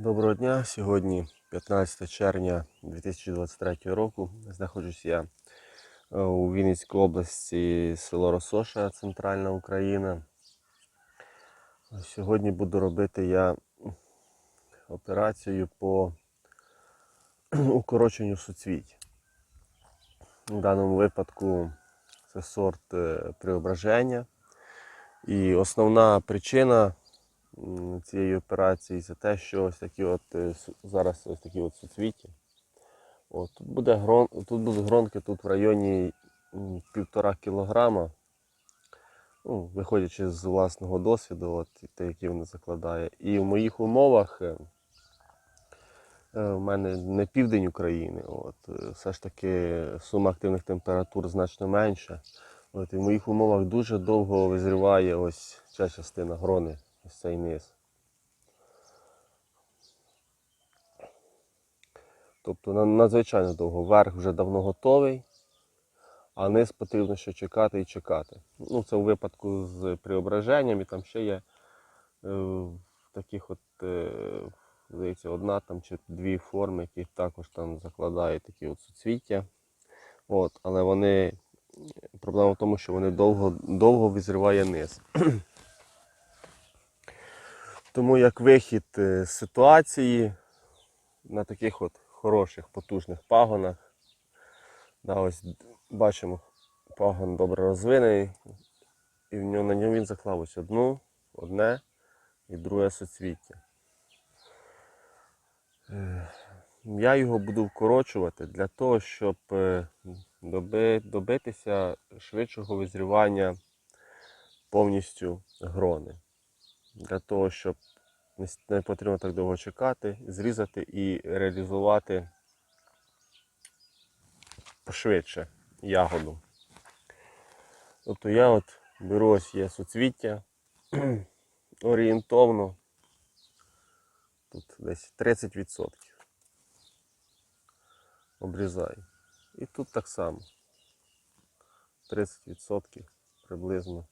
Доброго дня. Сьогодні 15 червня 2023 року. Знаходжусь я е, у Вінницькій області, село Росоша, Центральна Україна. Сьогодні буду робити я операцію по укороченню суцвіть. В даному випадку це сорт е, преображення. І основна причина цієї операції це те, що ось такі от е, зараз ось такі от суцвіття. От, тут, буде грон, тут будуть гронки тут в районі півтора кілограма. Ну, виходячи з власного досвіду, от, те, які вони закладає. І в моїх умовах е, е, в мене не південь України, от, все ж таки сума активних температур значно менша. От, і в моїх умовах дуже довго визріває ось ця частина грони, ось цей низ. Тобто надзвичайно довго. Верх вже давно готовий, а низ потрібно ще чекати і чекати. Ну, це у випадку з преображенням, і там ще є е, таких от, е, здається, одна там чи дві форми, які також там закладають такі от суцвіття. От, але вони Проблема в тому, що вони довго, довго визріває низ. Тому як вихід е, з ситуації на таких от хороших, потужних пагонах. Да, ось бачимо, пагон добре розвинений, і в нього, на ньому він заклав ось одну, одне і друге суцвіття. Е, Я його буду вкорочувати для того, щоб е, доби, добитися швидшого визрівання повністю грони. Для того, щоб не потрібно так довго чекати, зрізати і реалізувати пошвидше ягоду. Тобто я от беру ось є суцвіття орієнтовно. Тут десь 30% обрізаю. І тут так само. 30% приблизно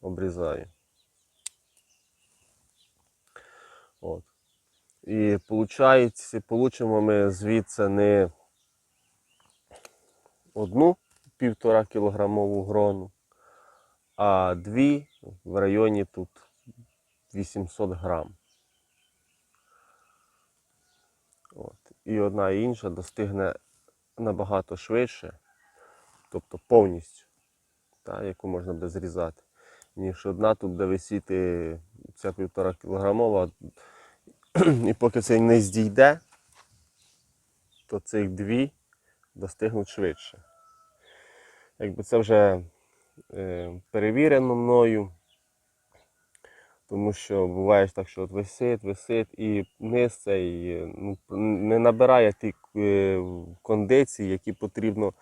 обрізаю. От. І получимо ми звідси не одну півтора кілограмову грону, а дві в районі тут 800 грам. От. І одна і інша достигне набагато швидше, тобто повністю, та, яку можна буде зрізати, ніж одна тут буде висіти ця півтора кілограмова. І поки цей не здійде, то цих дві достигнуть швидше. Якби це вже е, перевірено мною, тому що буває так, що от висить, висить, і низ цей е, ну, не набирає ті е, кондиції, які потрібно,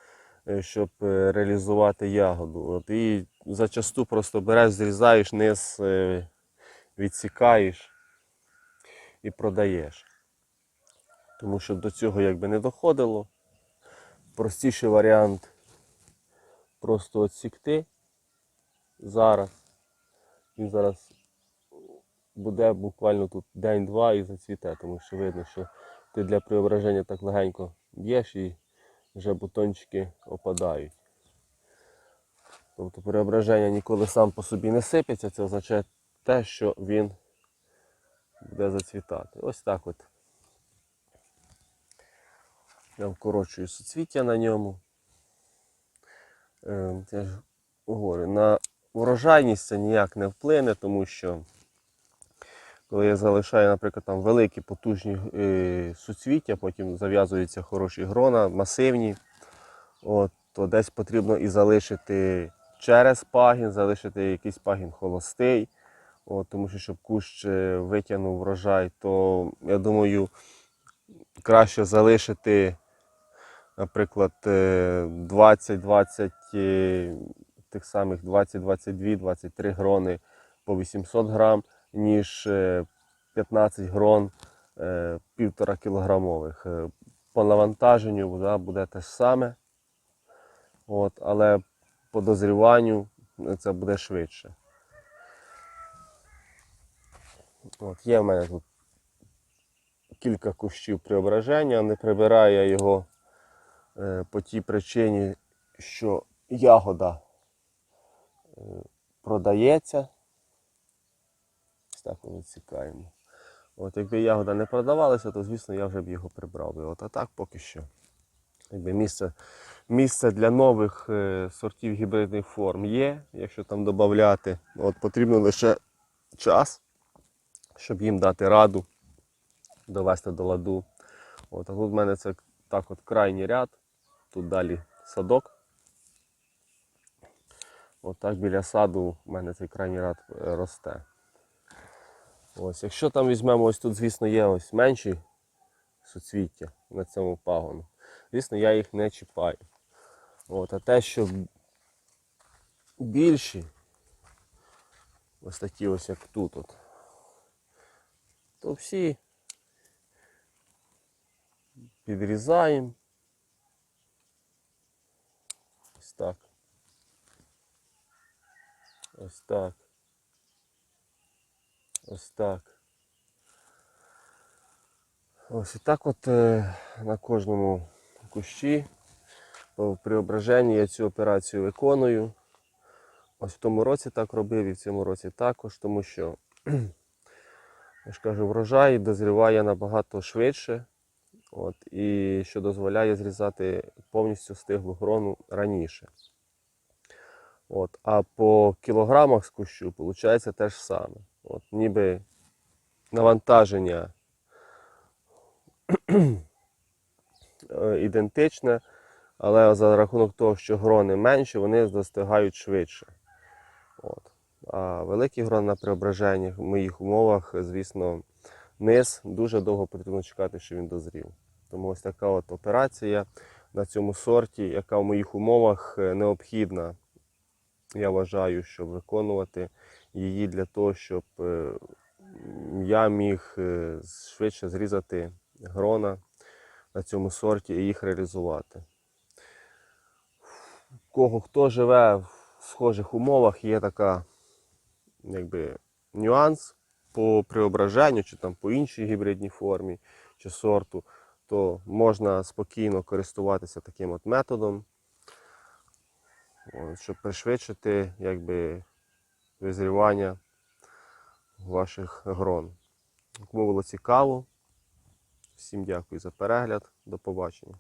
щоб е, реалізувати ягоду. От, і зачасту просто береш, зрізаєш низ, е, відсікаєш і продаєш. Тому що до цього якби не доходило. Простіший варіант просто відсікти зараз. Він зараз буде буквально тут день-два і зацвіте, тому що видно, що ти для преображення так легенько б'єш і вже бутончики опадають. Тобто преображення ніколи сам по собі не сипеться, це означає те, що він буде зацвітати. Ось так от. Я вкорочую суцвіття на ньому. Я ж говорю, на урожайність це ніяк не вплине, тому що коли я залишаю, наприклад, там великі потужні е, суцвіття, потім зав'язуються хороші грона, масивні, от, то десь потрібно і залишити через пагін, залишити якийсь пагін холостий. От, тому що щоб кущ е, витягнув врожай, то я думаю, краще залишити, наприклад, е, 20-20 е, тих самих 20, 22, 23 грони по 800 грам, ніж е, 15 грон е, півтора кілограмових. Е, По навантаженню да, буде те ж саме, от, але по дозріванню е, це буде швидше. От, є в мене тут кілька кущів преображення, не прибираю я його е, по тій причині, що ягода е, продається. Так ми відсікаємо. От якби ягода не продавалася, то звісно я вже б його прибрав. би. От, а так поки що. Якби місце, місце для нових е, сортів гібридних форм є, якщо там додати. От потрібно лише час, щоб їм дати раду, довести до ладу. От, а тут в мене це так от крайній ряд, тут далі садок. От так біля саду в мене цей крайній ряд е, росте. Ось, якщо там візьмемо, ось тут, звісно, є ось менші суцвіття на цьому пагону. Звісно, я їх не чіпаю. От, а те, що більші, ось такі ось як тут, от, то всі підрізаємо. Ось так. Ось так. Ось так. Ось і так от е, на кожному кущі по преображенні я цю операцію виконую. Ось в тому році так робив і в цьому році також, тому що, я ж кажу, врожай дозріває набагато швидше. От, і що дозволяє зрізати повністю стиглу грону раніше. От, а по кілограмах з кущу виходить те ж саме. От, ніби навантаження ідентичне, але за рахунок того, що грони менші, вони достигають швидше. От. А великі грони на преображеннях в моїх умовах, звісно, низ дуже довго потрібно чекати, що він дозрів. Тому ось така от операція на цьому сорті, яка в моїх умовах е, необхідна. Я вважаю, щоб виконувати її для того, щоб е, я міг е, швидше зрізати грона на цьому сорті і їх реалізувати. Кого хто живе в схожих умовах, є така якби, нюанс по преображенню чи там по іншій гібридній формі чи сорту, то можна спокійно користуватися таким от методом, щоб пришвидшити якби, визрівання ваших грон. Кому було цікаво, всім дякую за перегляд. До побачення.